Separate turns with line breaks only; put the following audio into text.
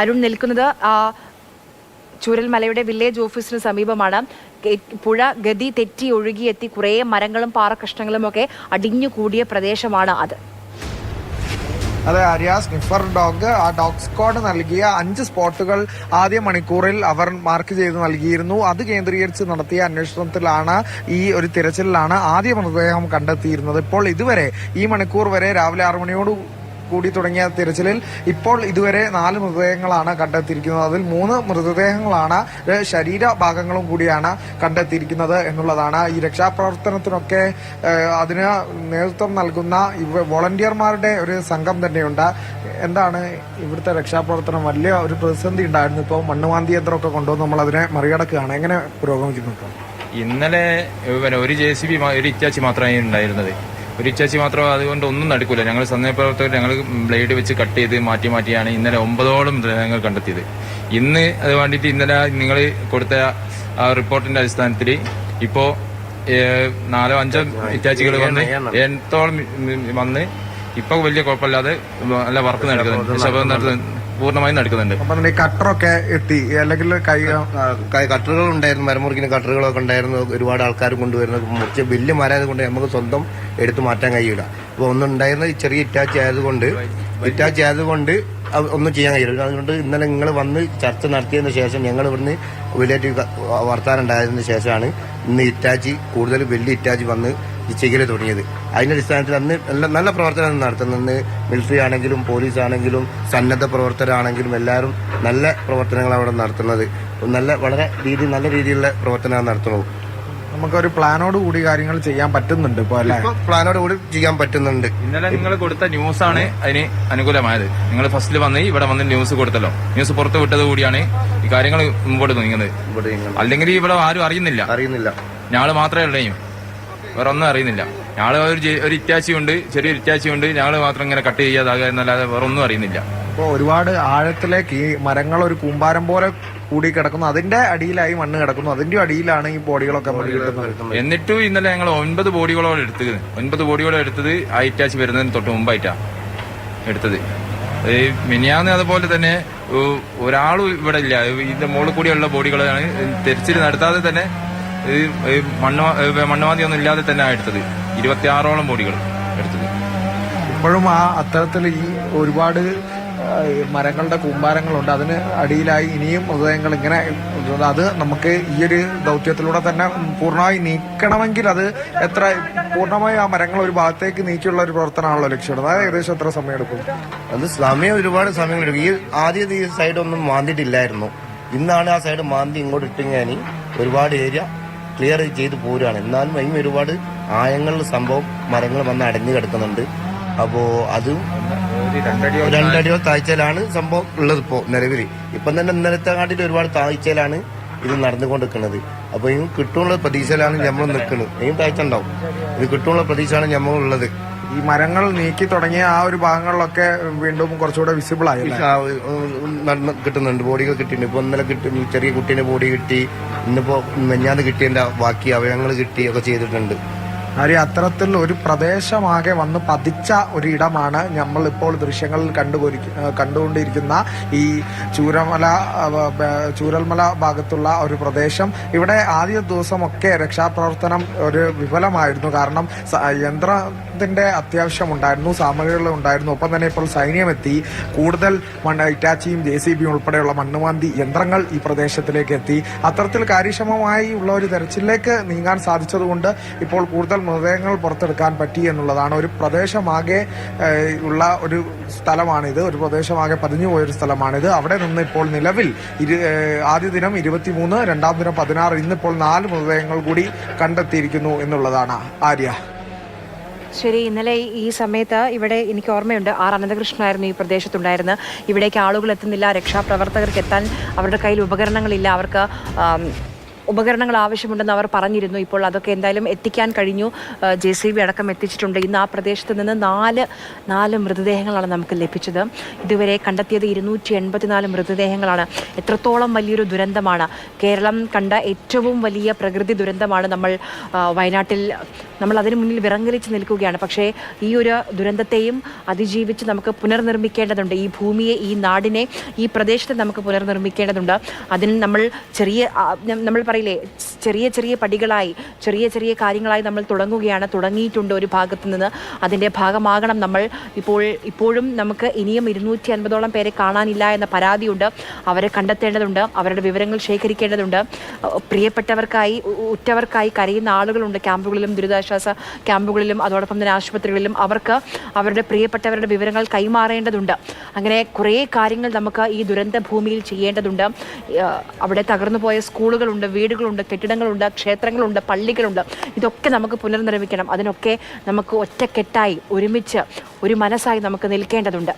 അരുൺ നിൽക്കുന്നത് ചൂരൽമലയുടെ വില്ലേജ് ഓഫീസിന് സമീപമാണ്. പുഴ ഗതി തെറ്റി ഒഴുകിയെത്തി കുറേ മരങ്ങളും പാറക്കഷ്ണങ്ങളും ഒക്കെ അടിഞ്ഞു കൂടിയ പ്രദേശമാണ് അത്.
അതെ ആര്യ സ്നിഫർ ഡോഗ് ആ ഡോഗ് സ്ക്വാഡ് നൽകിയ അഞ്ച് സ്പോട്ടുകൾ ആദ്യ മണിക്കൂറിൽ അവർ മാർക്ക് ചെയ്ത് നൽകിയിരുന്നു. അത് കേന്ദ്രീകരിച്ച് നടത്തിയ അന്വേഷണത്തിലാണ് ഈ ഒരു തിരച്ചിലാണ് ആദ്യ മൃതദേഹം കണ്ടെത്തിയിരുന്നത്. ഇപ്പോൾ ഇതുവരെ ഈ മണിക്കൂർ വരെ രാവിലെ ആറു മണിയോട് കൂടി തുടങ്ങിയ തിരച്ചിലിൽ ഇപ്പോൾ ഇതുവരെ നാല് മൃതദേഹങ്ങളാണ് കണ്ടെത്തിയിരിക്കുന്നത്. അതിൽ മൂന്ന് മൃതദേഹങ്ങളാണ് ശരീരഭാഗങ്ങളും ശരീര ഭാഗങ്ങളും കൂടിയാണ് കണ്ടെത്തിയിരിക്കുന്നത് എന്നുള്ളതാണ് ഈ രക്ഷാപ്രവർത്തനത്തിനൊക്കെ അതിന് നേതൃത്വം നൽകുന്ന വോളണ്ടിയർമാരുടെ ഒരു സംഘം തന്നെയുണ്ട്. എന്താണ് ഇവിടുത്തെ രക്ഷാപ്രവർത്തനം? വലിയ ഒരു പ്രതിസന്ധി ഉണ്ടായിരുന്നു. ഇപ്പോൾ മണ്ണുവാന്തി യന്ത്രമൊക്കെ കൊണ്ടുവന്ന് നമ്മൾ അതിനെ മറികടക്കുകയാണ്. എങ്ങനെ പുരോഗമിക്കുന്നു
ഇന്നലെ ഒരു ജെ സി ബി ഒരു ഇറ്റാച്ചി മാത്രമേ ഉണ്ടായിരുന്നത്. ഒരു ഇറ്റാച്ചി മാത്രം അതുകൊണ്ട് ഒന്നും നടക്കൂല. ഞങ്ങൾ സന്നദ്ധപ്രവർത്തകർ ഞങ്ങൾ ബ്ലേഡ് വെച്ച് കട്ട് ചെയ്ത് മാറ്റി മാറ്റിയാണ് ഇന്നലെ ഒമ്പതോളം മൃതദേഹങ്ങൾ കണ്ടെത്തിയത്. ഇന്ന് അത് വേണ്ടിയിട്ട് ഇന്നലെ നിങ്ങൾ കൊടുത്ത ആ റിപ്പോർട്ടിന്റെ അടിസ്ഥാനത്തിൽ ഇപ്പോ നാലോ അഞ്ചോ ഇറ്റാച്ചികൾ വന്ന് എണ്ണത്തോളം വന്ന് ഇപ്പൊ വലിയ കുഴപ്പമില്ലാതെ നല്ല വർക്ക് നടക്കുന്നുണ്ട്. ശബ്ദം നടത്തുന്നു പൂർണമായും നടക്കുന്നുണ്ട്.
അപ്പം ഈ കട്ടറൊക്കെ എത്തി അല്ലെങ്കിൽ കൈ
കട്ടറുകൾ ഉണ്ടായിരുന്നു മരമുറിക്കുന്ന കട്ടറുകളൊക്കെ ഉണ്ടായിരുന്നു ഒരുപാട് ആൾക്കാർ കൊണ്ടുവരുന്നത്. മുറിച്ച് വലിയ മരമായത് കൊണ്ട് നമുക്ക് സ്വന്തം എടുത്തു മാറ്റാൻ കഴിയില്ല. അപ്പോൾ ഒന്നുണ്ടായിരുന്ന ഈ ചെറിയ ഇറ്റാച്ച് ആയതുകൊണ്ട് ഇറ്റാച്ച് ആയതുകൊണ്ട് ഒന്നും ചെയ്യാൻ കഴിയില്ല. അതുകൊണ്ട് ഇന്നലെ നിങ്ങൾ വന്ന് ചർച്ച നടത്തിയതിന് ശേഷം ഞങ്ങൾ ഇവിടുന്ന് വലിയ വർത്താനം ഉണ്ടായതിനു ശേഷമാണ് ഇന്ന് ഇറ്റാച്ചി കൂടുതൽ വലിയ ഇറ്റാച്ചി വന്ന് ചെയ്യൽ തുടങ്ങിയത്. അതിന്റെ അടിസ്ഥാനത്തിൽ അന്ന് നല്ല നല്ല പ്രവർത്തനം നടത്തുന്നത്. മിലിറ്ററി ആണെങ്കിലും പോലീസ് ആണെങ്കിലും സന്നദ്ധ പ്രവർത്തകരാണെങ്കിലും എല്ലാവരും നല്ല പ്രവർത്തനങ്ങൾ അവിടെ നടത്തുന്നത്. നല്ല വളരെ രീതി നല്ല രീതിയിലുള്ള പ്രവർത്തനമാണ് നടത്തുന്നത്.
നമുക്കൊരു പ്ലാനോട് കൂടി കാര്യങ്ങൾ ചെയ്യാൻ പറ്റുന്നുണ്ട് ഇപ്പോൾ അല്ലെ?
പ്ലാനോട് കൂടി ചെയ്യാൻ പറ്റുന്നുണ്ട്.
ഇന്നലെ നിങ്ങൾ കൊടുത്ത ന്യൂസ് ആണ് അതിന് അനുകൂലമായത്. നിങ്ങൾ ഫസ്റ്റിൽ വന്ന് ഇവിടെ വന്ന് ന്യൂസ് കൊടുത്തല്ലോ. ന്യൂസ് പുറത്തു വിട്ടത് കൂടിയാണ് ഈ കാര്യങ്ങൾ മുമ്പോട്ട് നീങ്ങുന്നത്. അല്ലെങ്കിൽ ഇവിടെ ആരും അറിയുന്നില്ല.
അറിയുന്നില്ല.
ഞങ്ങൾ മാത്രമേ ഉള്ളൂ വേറെ ഒന്നും അറിയുന്നില്ല. ഞങ്ങൾ ഒരു ഒരു ഇറ്റാച്ചി ഉണ്ട് ചെറിയൊരു ഇറ്റാച്ചി ഉണ്ട് ഞങ്ങൾ മാത്രം ഇങ്ങനെ കട്ട് ചെയ്യാതാകുക എന്നല്ലാതെ വേറെ ഒന്നും അറിയുന്നില്ല.
ഇപ്പോൾ ഒരുപാട് ആഴത്തിലേക്ക് ഈ മരങ്ങൾ ഒരു കൂമ്പാരം പോലെ കൂടി കിടക്കുന്നു. അതിന്റെ അടിയിലായി മണ്ണ് കിടക്കുന്നു. അതിന്റെ അടിയിലാണ് ഈ ബോഡികളൊക്കെ
എന്നിട്ടും ഇന്നലെ ഞങ്ങൾ ഒൻപത് ബോഡികളോട് എടുത്തത്. ഒൻപത് ബോഡികളോട് എടുത്തത് ആ ഇറ്റാച്ചി വരുന്നതിന് തൊട്ട് മുമ്പായിട്ടാണ് എടുത്തത്. ഈ മിനിയാന്ന് അതുപോലെ തന്നെ ഒരാളും ഇവിടെ ഇല്ല. ഇതിന്റെ മുകളിൽ കൂടിയുള്ള ബോഡികളാണ്. തെരച്ചിൽ നടത്താതെ തന്നെ ഈ മണ്ണ് മണ്ണുമാതി ഒന്നും ഇല്ലാതെ തന്നെ എടുത്തത്. ഇരുപത്തിയാറോളം ബോഡികൾ എടുത്തത്.
ഇപ്പോഴും ആ അത്തരത്തിൽ ഈ ഒരുപാട് മരങ്ങളുടെ കൂമ്പാരങ്ങളുണ്ട്. അതിന് അടിയിലായി ഇനിയും മൃതദേഹങ്ങൾ ഇങ്ങനെ അത് നമുക്ക് ഈ ഒരു ദൗത്യത്തിലൂടെ തന്നെ പൂർണമായി നീക്കണമെങ്കിൽ അത് എത്ര പൂർണമായി ആ മരങ്ങൾ ഒരു ഭാഗത്തേക്ക് നീക്കിയുള്ള ഒരു പ്രവർത്തനമാണല്ലോ ലക്ഷ്യം. അതായത് ഏകദേശം എത്ര സമയം എടുക്കും?
അത് സമയം ഒരുപാട് സമയം എടുക്കും. ഈ ആദ്യം ഈ സൈഡ് ഒന്നും മാന്തിയിട്ടില്ലായിരുന്നു. ഇന്നാണ് ആ സൈഡ് മാന്തി ഇങ്ങോട്ട് ഇട്ടിങ്ങനെ ഒരുപാട് ഏരിയ ക്ലിയർ ചെയ്ത് പോരുകയാണ് എന്നാലും അതിന് ഒരുപാട് ആയങ്ങളിൽ സംഭവം മരങ്ങൾ വന്ന് അടഞ്ഞു കിടക്കുന്നുണ്ട്. അപ്പോ അതും രണ്ടടിയോ താഴ്ചയിലാണ് സംഭവം ഉള്ളത് ഇപ്പോ നിലവിൽ ഇപ്പം തന്നെ ഇന്നലത്തെ കാട്ടിൽ ഒരുപാട് താഴ്ചയിലാണ് ഇത് നടന്നുകൊണ്ടിരിക്കുന്നത്. അപ്പൊ ഇനി കിട്ടുമുള്ള പ്രതീക്ഷയിലാണ് നമ്മൾ നിൽക്കുന്നത് ഇനിയും താഴ്ച ഉണ്ടാവും. ഇത് കിട്ടുമുള്ള പ്രതീക്ഷയാണ് നമ്മൾ ഉള്ളത്
ഈ മരങ്ങൾ നീക്കി തുടങ്ങിയ ആ ഒരു ഭാഗങ്ങളിലൊക്കെ വീണ്ടും കുറച്ചുകൂടെ വിസിബിൾ ആയി
കിട്ടുന്നുണ്ട്. ബോഡികൾ കിട്ടിയിട്ടുണ്ട്. ഇപ്പൊ ഇന്നലെ കിട്ടി ചെറിയ കുട്ടീന്റെ ബോഡി കിട്ടി. ഇന്നിപ്പോ മെഞ്ഞാന്ന് കിട്ടിയതിന്റെ ബാക്കി അവയവങ്ങൾ കിട്ടി ഒക്കെ ചെയ്തിട്ടുണ്ട്.
ആര്യ അത്തരത്തിൽ ഒരു പ്രദേശമാകെ വന്ന് പതിച്ച ഒരു ഇടമാണ് നമ്മൾ ഇപ്പോൾ ദൃശ്യങ്ങളിൽ കണ്ടുകൊരി കണ്ടുകൊണ്ടിരിക്കുന്ന ഈ ചൂരമല ചൂരൽമല ഭാഗത്തുള്ള ഒരു പ്രദേശം. ഇവിടെ ആദ്യ ദിവസമൊക്കെ രക്ഷാപ്രവർത്തനം ഒരു വിഫലമായിരുന്നു. കാരണം യന്ത്രത്തിന്റെ അത്യാവശ്യം ഉണ്ടായിരുന്നു സാമഗ്രികൾ ഉണ്ടായിരുന്നു. ഒപ്പം തന്നെ ഇപ്പോൾ സൈന്യം എത്തി കൂടുതൽ മണ്ണ് ഇറ്റാച്ചിയും ജെ സി ബിയും ഉൾപ്പെടെയുള്ള മണ്ണുമാന്തി യന്ത്രങ്ങൾ ഈ പ്രദേശത്തിലേക്ക് എത്തി. അത്തരത്തിൽ കാര്യക്ഷമമായി ഉള്ള ഒരു തെരച്ചിലേക്ക് നീങ്ങാൻ സാധിച്ചതുകൊണ്ട് ഇപ്പോൾ കൂടുതൽ മൃതദേഹങ്ങൾ പുറത്തെടുക്കാൻ പറ്റി എന്നുള്ളതാണ്. ഒരു പ്രദേശമാകെ ഉള്ള ഒരു സ്ഥലമാണിത്. ഒരു പ്രദേശമാകെ പതിഞ്ഞു പോയൊരു സ്ഥലമാണിത്. അവിടെ നിന്ന് ഇപ്പോൾ നിലവിൽ ആദ്യ ദിനം ഇരുപത്തിമൂന്ന് രണ്ടാം ദിനം പതിനാറ് ഇന്നിപ്പോൾ നാല് മൃതദേഹങ്ങൾ കൂടി കണ്ടെത്തിയിരിക്കുന്നു എന്നുള്ളതാണ്. ആര്യ.
ശരി ഇന്നലെ ഈ- സമയത്ത് ഇവിടെ എനിക്ക് ഓർമ്മയുണ്ട് ആർ അനന്തകൃഷ്ണനായിരുന്നു ഈ പ്രദേശത്തുണ്ടായിരുന്നത്. ഇവിടേക്ക് ആളുകൾ എത്തുന്നില്ല രക്ഷാപ്രവർത്തകർക്ക് എത്താൻ അവരുടെ കയ്യിൽ ഉപകരണങ്ങളില്ല. അവർക്ക് ഉപകരണങ്ങൾ ആവശ്യമുണ്ടെന്ന് അവർ പറഞ്ഞിരുന്നു. ഇപ്പോൾ അതൊക്കെ എന്തായാലും എത്തിക്കാൻ കഴിഞ്ഞു. ജെ സി ബി അടക്കം എത്തിച്ചിട്ടുണ്ട്. ഇന്ന് ആ പ്രദേശത്ത് നിന്ന് നാല് നാല് മൃതദേഹങ്ങളാണ് നമുക്ക് ലഭിച്ചത്. ഇതുവരെ കണ്ടെത്തിയത് ഇരുന്നൂറ്റി എൺപത്തിനാല് മൃതദേഹങ്ങളാണ്. എത്രത്തോളം വലിയൊരു ദുരന്തമാണ്. കേരളം കണ്ട ഏറ്റവും വലിയ പ്രകൃതി ദുരന്തമാണ് നമ്മൾ വയനാട്ടിൽ നമ്മൾ അതിനു മുന്നിൽ വിറങ്ങലിച്ച് നിൽക്കുകയാണ്. പക്ഷേ ഈ ഒരു ദുരന്തത്തെയും അതിജീവിച്ച് നമുക്ക് പുനർനിർമ്മിക്കേണ്ടതുണ്ട്. ഈ ഭൂമിയെ ഈ നാടിനെ ഈ പ്രദേശത്തെ നമുക്ക് പുനർനിർമ്മിക്കേണ്ടതുണ്ട്. അതിന് നമ്മൾ ചെറിയ നമ്മൾ നം- നമ്മൾ ചെറിയ ചെറിയ പടികളായി ചെറിയ ചെറിയ കാര്യങ്ങളായി നമ്മൾ തുടങ്ങുകയാണ്. തുടങ്ങിയിട്ടുണ്ട് ഒരു ഭാഗത്തു നിന്ന്. അതിന്റെ ഭാഗമാകണം നമ്മൾ ഇപ്പോൾ ഇപ്പോഴും നമുക്ക് ഇനിയും ഇരുന്നൂറ്റി അൻപതോളം പേരെ കാണാനില്ല എന്ന പരാതിയുണ്ട്. അവരെ കണ്ടെത്തേണ്ടതുണ്ട്. അവരുടെ വിവരങ്ങൾ ശേഖരിക്കേണ്ടതുണ്ട്. പ്രിയപ്പെട്ടവർക്കായി ഉറ്റവർക്കായി കരയുന്ന ആളുകളുണ്ട് ക്യാമ്പുകളിലും ദുരിതാശ്വാസ ക്യാമ്പുകളിലും അതോടൊപ്പം തന്നെ ആശുപത്രികളിലും. അവർക്ക് അവരുടെ പ്രിയപ്പെട്ടവരുടെ വിവരങ്ങൾ കൈമാറേണ്ടതുണ്ട്. അങ്ങനെ കുറേ കാര്യങ്ങൾ നമുക്ക് ഈ ദുരന്ത ഭൂമിയിൽ ചെയ്യേണ്ടതുണ്ട്. അവിടെ തകർന്നു പോയ സ്കൂളുകളുണ്ട് വീടുകളുണ്ട് കെട്ടിടങ്ങളുണ്ട് ക്ഷേത്രങ്ങളുണ്ട് പള്ളികളുണ്ട്. ഇതൊക്കെ നമുക്ക് പുനർനിർമ്മിക്കണം. അതിനൊക്കെ നമുക്ക് ഒറ്റക്കെട്ടായി ഒരുമിച്ച് ഒരു മനസ്സായി നമുക്ക് നിൽക്കേണ്ടതുണ്ട്.